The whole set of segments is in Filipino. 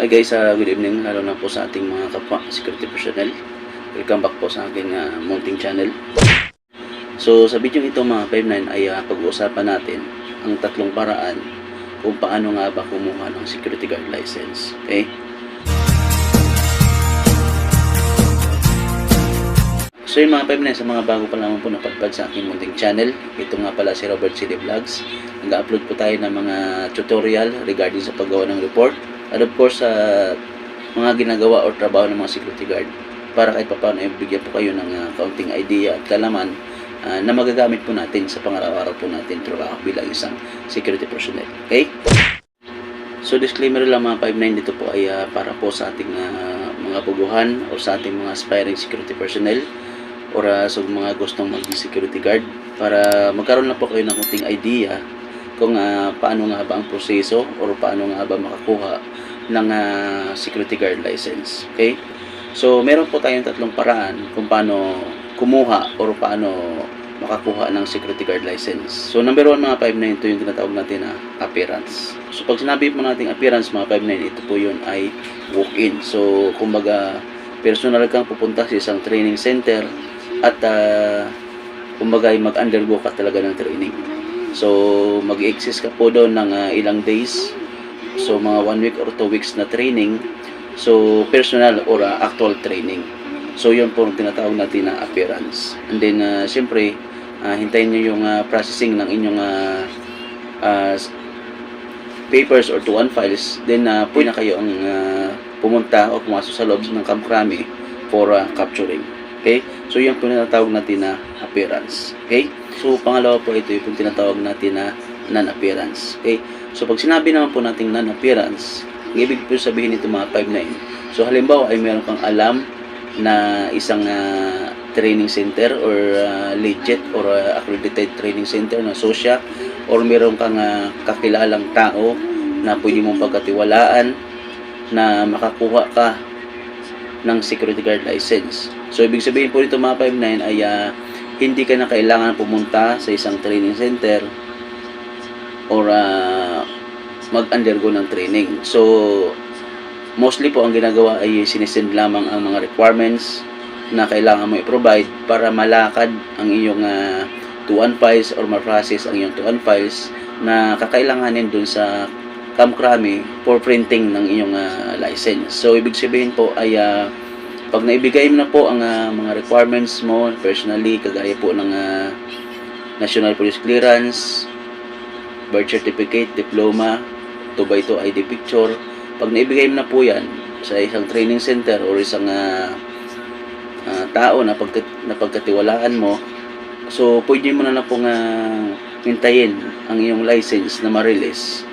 Hi guys, uh, good evening lalo na po sa ating mga kapwa security personnel. Welcome back po sa aking uh, mounting channel. So sa video ito mga 59 ay uh, pag-uusapan natin ang tatlong paraan kung paano nga ba kumuha ng security guard license. Okay? So yun mga 59 sa mga bago pa lamang po napadpad sa aking munting channel. Ito nga pala si Robert CD Vlogs. Nag-upload po tayo ng mga tutorial regarding sa paggawa ng report. At of course, sa mga ginagawa or trabaho ng mga security guard para kahit paano ay bigyan po kayo ng uh, kaunting idea at kalaman ah, na magagamit po natin sa pangaraw-araw po natin trabaho bilang isang security personnel. Okay? So disclaimer lang mga 59 dito po ay ah, para po sa ating ah, mga buguhan o sa ating mga aspiring security personnel or ah, sa mga gustong maging security guard para magkaroon na po kayo ng kunting idea kung ah, paano nga ba ang proseso or paano nga ba makakuha ng ah, security guard license. Okay? So, meron po tayong tatlong paraan kung paano kumuha or paano makakuha ng security guard license. So, number one mga 59, ito yung tinatawag natin na appearance. So, pag sinabi po natin appearance mga 59, ito po yun ay walk-in. So, kumbaga, personal kang pupunta sa isang training center at uh, kumbaga mag-undergo ka talaga ng training. So, mag-exist ka po doon ng ah, ilang days. So, mga one week or two weeks na training. So, personal or ah, actual training. So, yun po ang tinatawag natin na appearance. And then, ah, syempre, ah, hintayin nyo yung ah, processing ng inyong ah, ah, papers or 2-1 files. Then, uh, pwede na kayo ang ah, pumunta o pumasok sa loob ng Camp Crame for ah, capturing. Okay? So, yun po tinatawag natin na appearance. Okay? So, pangalawa po ito yung tinatawag natin na non-appearance. Okay? So, pag sinabi naman po natin non-appearance, ang ibig po sabihin nito mga 5-9. So, halimbawa ay meron kang alam na isang ah, training center or ah, legit or ah, accredited training center na SOSYA or meron kang ah, kakilalang tao na pwede mong pagkatiwalaan na makakuha ka ng security guard license. So, ibig sabihin po nito mga 5-9 ay ah, hindi ka na kailangan pumunta sa isang training center or ah, mag-undergo ng training. So, mostly po ang ginagawa ay sinesend lamang ang mga requirements na kailangan mo i-provide para malakad ang iyong uh, 2 files or ma-process ang iyong 2 files na kakailanganin dun sa Camp Crame for printing ng iyong ah, license. So, ibig sabihin po ay ah, pag naibigay mo na po ang ah, mga requirements mo personally, kagaya po ng ah, National Police Clearance, birth certificate, diploma, 2x2 ID picture, pag naibigay mo na po yan sa isang training center or isang ah, ah, tao na, pagkat, na pagkatiwalaan mo, so pwede mo na na pong ah, hintayin ang iyong license na ma-release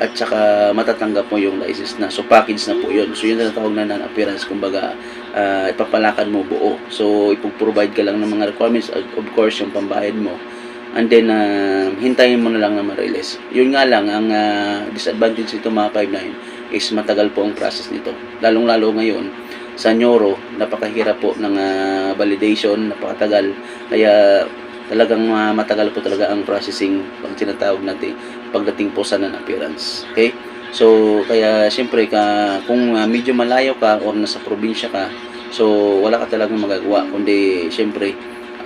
at saka matatanggap mo yung license na. So, package na po yun. So, yun na tawag na non-appearance. Kumbaga, ah, ipapalakad mo buo. So, ipag-provide ka lang ng mga requirements. Of course, yung pambayad mo. And then, ah, hintayin mo na lang na ma-release. Yun nga lang, ang ah, disadvantage nito mga 5.9 is matagal po ang process nito. Lalong-lalo ngayon, sa Nyoro, napakahirap po ng ah, validation, napakatagal. Kaya, talagang ah, matagal po talaga ang processing pag tinatawag natin pagdating po sa non-appearance. Okay? So, kaya siyempre ka, kung ah, medyo malayo ka or nasa probinsya ka, so wala ka talagang magagawa kundi siyempre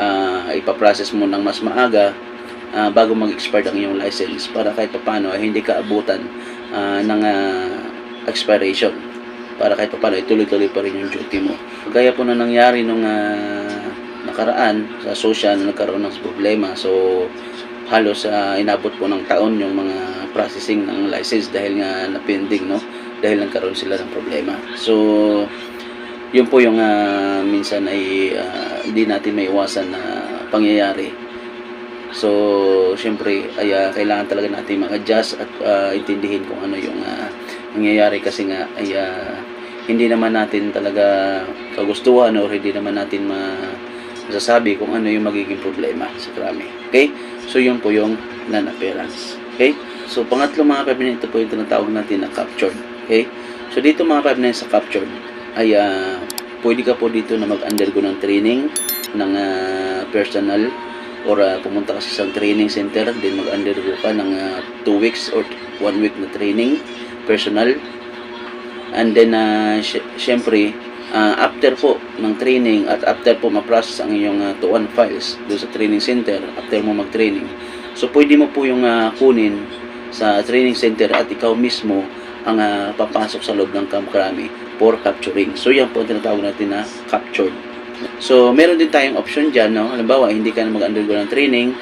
ah, ipaprocess mo ng mas maaga ah, bago mag-expire ang iyong license para kahit papano ay hindi ka abutan ah, ng ah, expiration para kahit papano ay tuloy-tuloy pa rin yung duty mo. Kaya po na nangyari nung ah, nakaraan sa social na nagkaroon ng problema. So, halos ah, inabot po ng taon yung mga processing ng license dahil nga na-pending, no? Dahil nagkaroon sila ng problema. So, yun po yung ah, minsan ay ah, hindi natin may iwasan na pangyayari. So, syempre, ay ah, kailangan talaga natin mag-adjust at ah, intindihin kung ano yung ah, nangyayari kasi nga ay ah, hindi naman natin talaga kagustuhan or hindi naman natin ma masasabi kung ano yung magiging problema sa krami. Okay? So, yun po yung non-appearance. Okay? So, pangatlo mga pabinay, ito po yung tinatawag natin na captured. Okay? So, dito mga pabinay sa captured, ay ah, pwede ka po dito na mag-undergo ng training ng ah, personal or ah, pumunta ka sa isang training center then mag-undergo ka ng 2 weeks or 1 week na training personal And then, uh, sy- syempre, ah, after po ng training at after po ma-process ang iyong uh, 2-1 files doon sa training center, after mo mag-training, so pwede mo po yung ah, kunin sa training center at ikaw mismo ang ah, papasok sa loob ng Camp Krami for capturing. So, yan po ang tinatawag natin na captured. So, meron din tayong option dyan, no? Halimbawa, hindi ka na mag-undergo ng training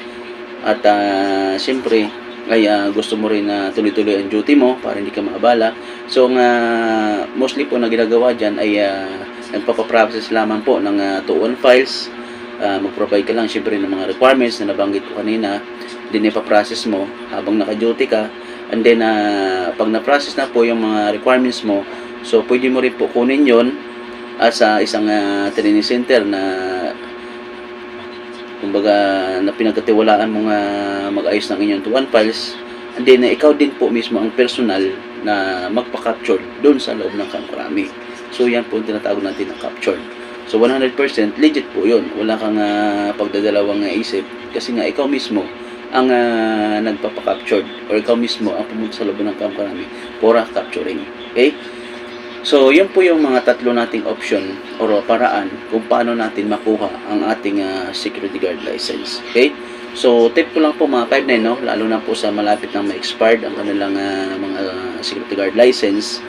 at ah, siyempre, ay ah, gusto mo rin na tuloy-tuloy ang duty mo para hindi ka maabala. So, ang ah, mostly po na ginagawa dyan ay ah, nagpapaprocess lamang po ng uh, 2-1 files. Ah, mag-provide ka lang siyempre ng mga requirements na nabanggit ko kanina. Then, ipaprocess mo habang naka-duty ka. And then, ah, pag na-process na po yung mga requirements mo, so pwede mo rin po kunin yon at sa isang ah, training center na kumbaga na pinagkatiwalaan mo nga mag-ayos ng inyong tuwan files and then ikaw din po mismo ang personal na magpa-capture doon sa loob ng Kamkrami. So yan po ang tinatawag natin na capture. So 100% legit po yun. Wala kang ah, pagdadalawang ah, isip kasi nga ikaw mismo ang uh, nagpapa-captured or ikaw mismo ang pumunta sa loob ng Kamkrami for ah, capturing. Okay? So, yun po yung mga tatlo nating option or paraan kung paano natin makuha ang ating ah, security guard license. Okay? So, tip ko lang po mga 5 no? lalo na po sa malapit na ma-expired ang kanilang ah, mga security guard license.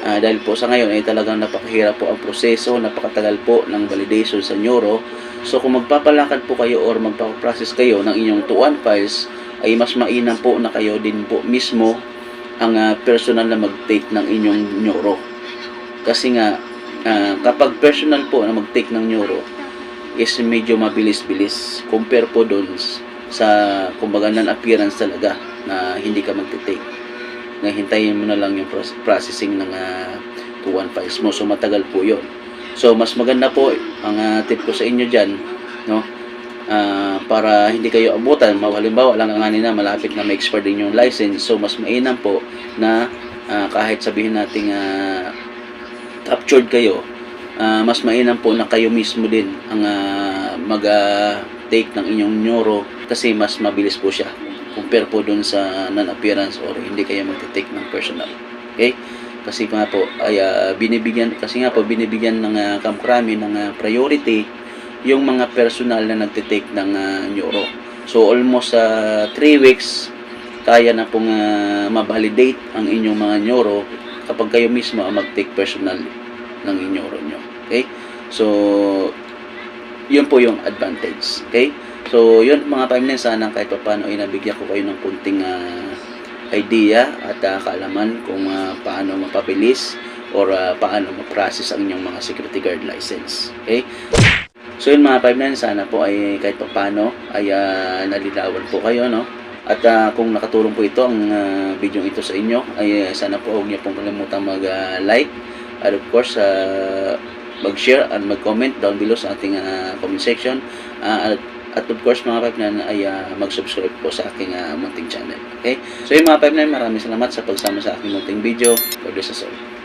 Ah, dahil po sa ngayon ay talagang napakahirap po ang proseso, napakatagal po ng validation sa Neuro. So, kung magpapalakad po kayo or magpapaprocess kayo ng inyong 2-1 files, ay mas mainam po na kayo din po mismo ang ah, personal na mag-take ng inyong Neuro. Kasi nga, ah, kapag personal po na mag-take ng neuro, is medyo mabilis-bilis. Compare po doon sa, kumbaga, non-appearance talaga na hindi ka mag-take. Na hintayin mo na lang yung proce- processing ng uh, 2-1 files mo. So, matagal po yon So, mas maganda po, ang ah, tip ko sa inyo dyan, no? Ah, para hindi kayo abutan, halimbawa lang ang na malapit na ma-expire din yung license. So, mas mainam po na ah, kahit sabihin nating ah, captured kayo, ah, mas mainam po na kayo mismo din ang ah, mag-take ng inyong neuro kasi mas mabilis po siya compare po dun sa non-appearance or hindi kayo mag-take ng personal. Okay? Kasi nga po, ay ah, binibigyan, kasi nga po, binibigyan ng uh, kamkrami ng ah, priority yung mga personal na nagtitake ng ah, neuro. So, almost 3 weeks, kaya na pong ah, ma-validate ang inyong mga neuro kapag kayo mismo ang mag-take personal ng neuro nyo. Okay? So, yun po yung advantage. Okay? So, yun mga pamilya, sana kahit pa paano ay nabigyan ko kayo ng kunting ah, idea at ah, kaalaman kung ah, paano mapabilis or ah, paano ma-process ang inyong mga security guard license. Okay? So yun mga 5 sana po ay kahit pa paano ay ah, nalilawan po kayo no. At ah, kung nakatulong po ito ang ah, video ito sa inyo ay ah, sana po huwag niyo pong kalimutan mag-like at of course ah, mag-share and mag-comment down below sa ating ah, comment section. Ah, at, at of course mga 5 ay ah, mag-subscribe po sa aking ah, munting channel. Okay? So yun mga 5 maraming salamat sa pagsama sa aking munting video. God bless us all.